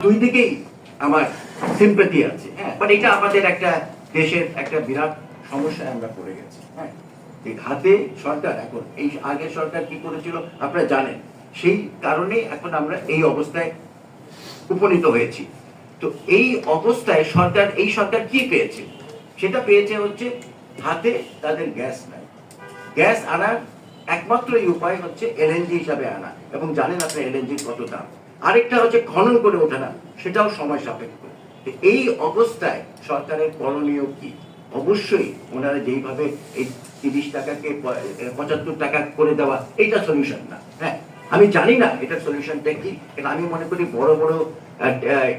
দুই দিকেই আমার সিম্পাথি আছে হ্যাঁ? বাট এটা আমাদের একটা দেশের একটা বিরাট সমস্যায় আমরা পড়ে গেছি হ্যাঁ? এই হাতে সরকার এখন, এই আগের সরকার কি করেছিল আপনারা জানেন, সেই কারণে এখন আমরা এই অবস্থায় উপনীত হয়েছি। তো এই অবস্থায় সরকার, এই সরকার কি পেয়েছে? সেটা পেয়েছে হচ্ছে হাতে তাদের গ্যাস নাই। গ্যাস আনার একমাত্র এই উপায় হচ্ছে এলএনজি হিসাবে আনা। এবং জানেন আপনার এলএনজির কত দাম। আরেকটা হচ্ছে খনন করে ওঠে না, সেটাও সময় সাপেক্ষ। এই অবস্থায় সরকারের করণীয় কি? অবশ্যই ওনারা যেইভাবে এই তিরিশ টাকাকে পঁচাত্তর টাকা করে দেওয়া এটা সলিউশন না। হ্যাঁ আমি জানি না এটা সলিউশনটা কি, কিন্তু আমি মনে করি বড় বড়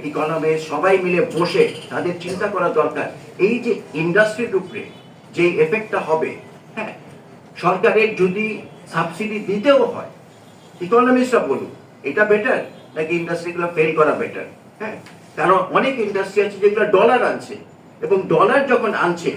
ইকোনমি সবাই মিলে বসে তাদের চিন্তা করা দরকার। এই যে ইন্ডাস্ট্রির উপরে যে এফেক্টটা হবে হ্যাঁ সরকারের যদি সাবসিডি দিতেও হয় ইকোনমিস্টরা বলুন এটা বেটার নাকি ইন্ডাস্ট্রিগুলো ফেল করা বেটার হ্যাঁ? কারণ অনেক ইন্ডাস্ট্রি আছে যেগুলো ডলার আনছে। এবং ডলার যখন আনছে,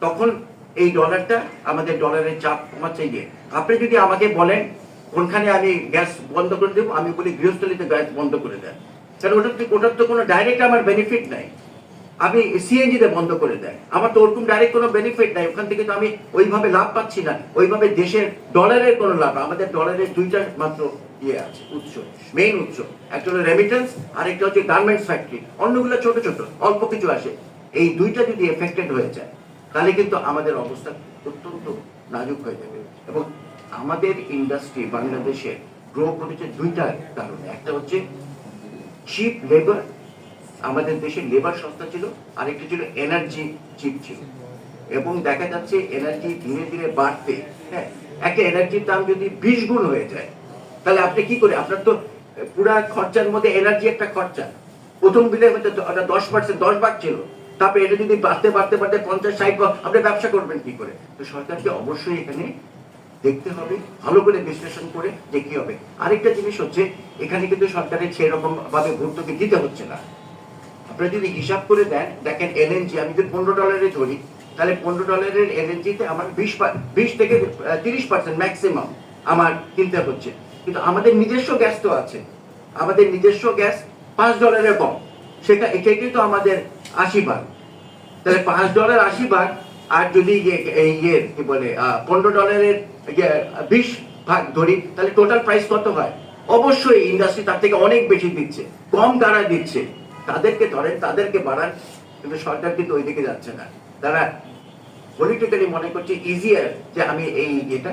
তখন এই ডলারটা আমাদের ডলারের চাপ কমাচ্ছে গিয়ে। আপনি যদি আমাকে বলেন, কোনখানে আমি গ্যাস বন্ধ করে দেবো? আমি বলি গৃহস্থলিতে গ্যাস বন্ধ করে দেন। তাহলে ওটার ওটার তো কোনো ডাইরেক্ট আমার বেনিফিট নাই। আমি সিএনজিতে বন্ধ করে দেয়। আমার তো ওরকম ডাইরেক্ট কোনো বেনিফিট নাই। ওখান থেকে তো আমি ওইভাবে লাভ পাচ্ছি না। ওইভাবে দেশের ডলারের কোনো লাভ আমাদের ডলারের দুইটা মাত্র ইয়ে আছে, উৎস মেইন উৎস। একটা হলো রেমিটেন্স আর একটা হচ্ছে গার্মেন্টস ফ্যাক্টরি অন্যগুলো ছোট ছোট, অল্প কিছু আসে। এই দুইটা যদি এফেক্টেড হয়ে যায়, তাহলে কিন্তু আমাদের অবস্থা অত্যন্ত নাজুক হয়ে যাবে। এবং আমাদের ইন্ডাস্ট্রি বাংলাদেশে গ্রো করেছে দুইটা কারণে। একটা হচ্ছে চিপ লেবার আমাদের দেশে লেবার সস্তা ছিল, আরেকটি ছিল এনার্জি চিপ ছিল। এবং দেখা যাচ্ছে এনার্জি ধীরে ধীরে বাড়তে হ্যাঁ একটা এনার্জির দাম যদি বিশ গুণ হয়ে যায়, তাহলে আপনি কি করে, আপনার তো পুরা খরচার মধ্যে এনার্জি একটা খরচা। প্রথম বিলে দশ পার্সেন্ট দশ ভাগ ছিল, তারপরে এটা যদি বাড়তে বাড়তে বাড়তে পঞ্চাশ, ষাট আপনি ব্যবসা করবেন কি করে? তো সরকারকে অবশ্যই এখানে দেখতে হবে, ভালো করে বিশ্লেষণ করে যে কি হবে। আরেকটা জিনিস হচ্ছে, এখানে কিন্তু সরকারের সেরকম ভাবে ভর্তুকি দিতে হচ্ছে না। আপনারা যদি হিসাব করে দেন, দেখেন এলএনজি আমি যদি পনেরো ডলারে ধরি, তাহলে পনেরো ডলারের এলএনজিতে আমার বিশ বিশ থেকে তিরিশ পার্সেন্ট ম্যাক্সিমাম আমার কিনতে হচ্ছে। কিন্তু আমাদের নিজস্ব গ্যাস তো আছে। আমাদের নিজস্ব গ্যাস পাঁচ ডলারের কম। সেটা এটাই তো আমাদের আশি ভাগ। তাহলে পাঁচ ডলার আশি ভাগ, আর যদি ইয়ে- কি বলে পনেরো ডলারের বিশ ভাগ ধরি, তাহলে টোটাল প্রাইস কত হয়? অবশ্যই ইন্ডাস্ট্রি তার থেকে অনেক বেশি দিচ্ছে। কম কারা দিচ্ছে। তাদেরকে ধরেন, তাদেরকে বাড়ান, কিন্তু সরকার কিন্তু ওই দিকে যাচ্ছে না। তারা পলিটিক্যালি মনে করছে ইজিয়ার যে আমি এই এটা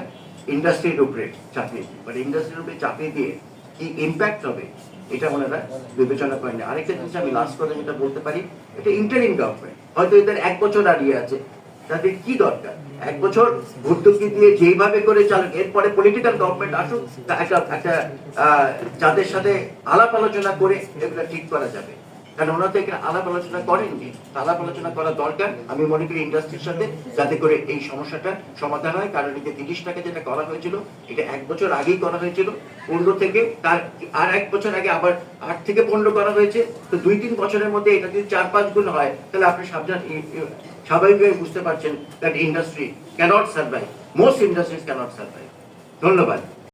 ইন্ডাস্ট্রির উপরে চাপিয়ে দিই। বাট ইন্ডাস্ট্রির উপরে চাপিয়ে দিয়ে কি ইম্প্যাক্ট হবে, এটা ওনারা বিবেচনা করেন আরেকটা জিনিস আমি লাস্ট করে যেটা বলতে পারি, এটা ইন্টারিম গভর্নমেন্ট হয়তো এদের এক বছর দাঁড়িয়ে আছে, তাদের কি দরকার? এক বছর ভর্তুকি দিয়ে যেইভাবে করে চালুক, এরপরে পলিটিক্যাল গভর্নমেন্ট আসুক একটা একটা যাদের সাথে আলাপ আলোচনা করে এগুলো ঠিক করা যাবে। কারণ ওনারা তো এখানে আলাপ আলোচনা করেননি। আলাপ আলোচনা করা দরকার। আমি মনে করি ইন্ডাস্ট্রির সাথে, যাতে করে এই সমস্যাটা সমাধান হয়। কারণ যে তিরিশ টাকা যেটা করা হয়েছিল, এটা এক বছর আগেই করা হয়েছিল। পনেরো থেকে তার, আর এক বছর আগে আবার আট থেকে পনেরো করা হয়েছে। তো দুই তিন বছরের মধ্যে এটা যদি চার পাঁচ গুণ হয়, তাহলে আপনি সাবধান স্বাভাবিকভাবে বুঝতে পারছেন that industry can't survive most industries can't survive ধন্যবাদ।